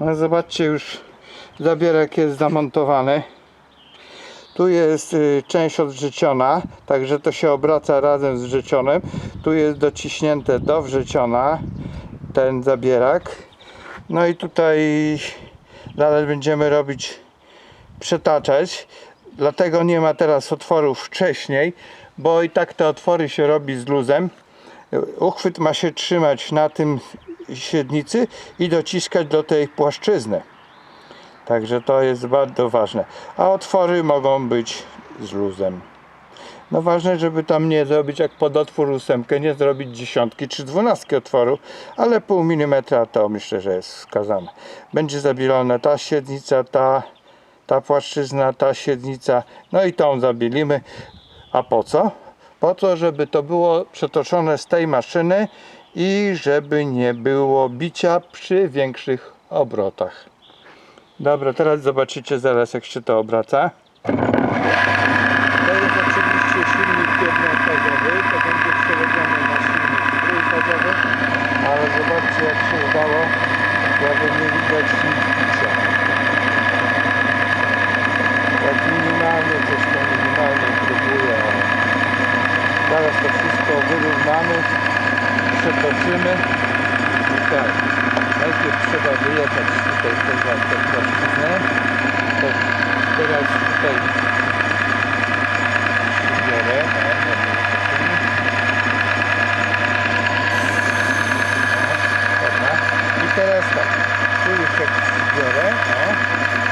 No zobaczcie już zabierak jest zamontowany. Tu jest y, część odwrzeciona, także to się obraca razem z wrzecionem. Tu jest dociśnięte do wrzeciona ten zabierak. No i tutaj dalej będziemy robić przetaczać. Dlatego nie ma teraz otworów wcześniej, bo i tak te otwory się robi z luzem. Uchwyt ma się trzymać na tym średnicy i dociskać do tej płaszczyzny. Także to jest bardzo ważne. A otwory mogą być z luzem. No ważne, żeby tam nie zrobić jak pod otwór ósemkę, nie zrobić dziesiątki czy dwunastki otworu, ale pół milimetra to myślę, że jest wskazane. Będzie zabielona ta średnica, ta, ta płaszczyzna, ta średnica, no i tą zabielimy. A po co? Po to, żeby to było przetoczone z tej maszyny i żeby nie było bicia przy większych obrotach. Dobra, teraz zobaczycie zaraz jak się to obraca. To jest oczywiście silnik jednofazowy, to będzie przerobiony na silnik trójfazowy, ale zobaczcie jak się udało, jakby nie widać nic bicia. Tak minimalnie, coś tam minimalnie próbuje, ale zaraz to wszystko wyrównamy, i tak. Najpierw trzeba wyjechać tutaj poza tę płaszczyznę. To teraz tutaj biorę. Dobra. I teraz tak. Tu już jak biorę. O.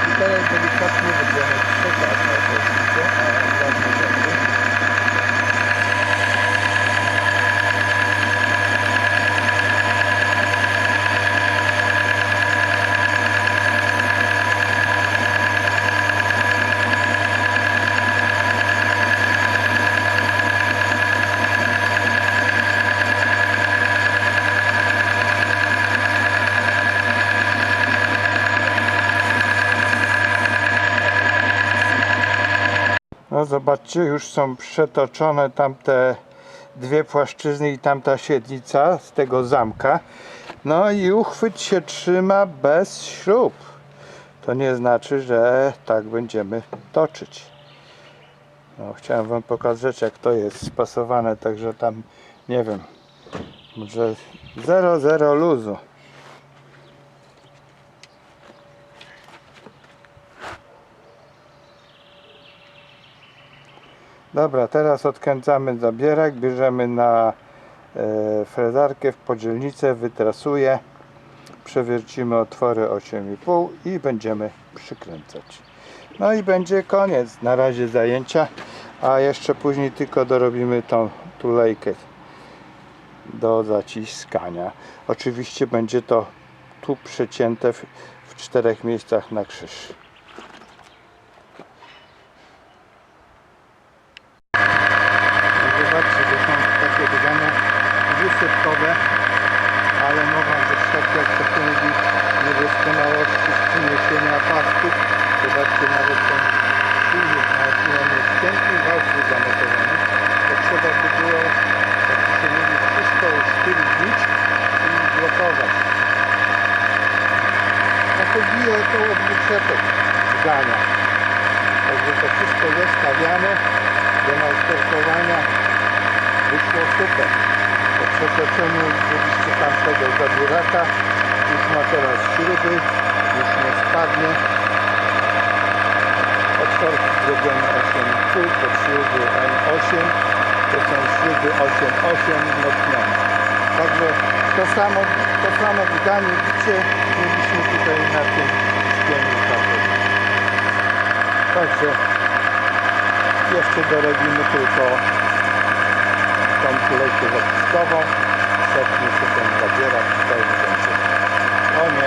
I teraz delikatnie będziemy przekazać oczywiście. O, ładnie będzie. No zobaczcie, już są przetoczone tamte dwie płaszczyzny i tamta siedlica z tego zamka. No i uchwyt się trzyma bez śrub. To nie znaczy, że tak będziemy toczyć. No, chciałem wam pokazać jak to jest spasowane, także tam nie wiem, może 0,0 luzu. Dobra, teraz odkręcamy zabierak, bierzemy na e, frezarkę w podzielnicę, wytrasuję, przewiercimy otwory 8,5 i będziemy przykręcać. No i będzie koniec na razie zajęcia, a jeszcze później tylko dorobimy tą tulejkę do zaciskania. Oczywiście będzie to tu przecięte w, w czterech miejscach na krzyż. Zobaczcie, to są takie dygania wysypkowe, ale mogą być takie, jak to się mówi, niedoskonałości z przyniesienia pasków. Zobaczcie, nawet ten silnik na on jest i ważny zamontowany. To trzeba by było, jak się mówi, wszystko usztywnić i blokować. A to bije około dwóch setek dygania. Także to wszystko zestawiamy do majsterkowania wyszło super. Po przetoczeniu oczywiście tamtego zabieraka już ma teraz śruby, już nie spadnie. Otworki zrobione 8,5 pod śruby M8. To są śruby 8,8 wzmocnione. Także to samo, to samo wydanie bicie mieliśmy tutaj na tym kapel. Także jeszcze dorobimy tylko tą tulejkę zapiskową. Setnie się ten zabiera. Tutaj będzie. O nie,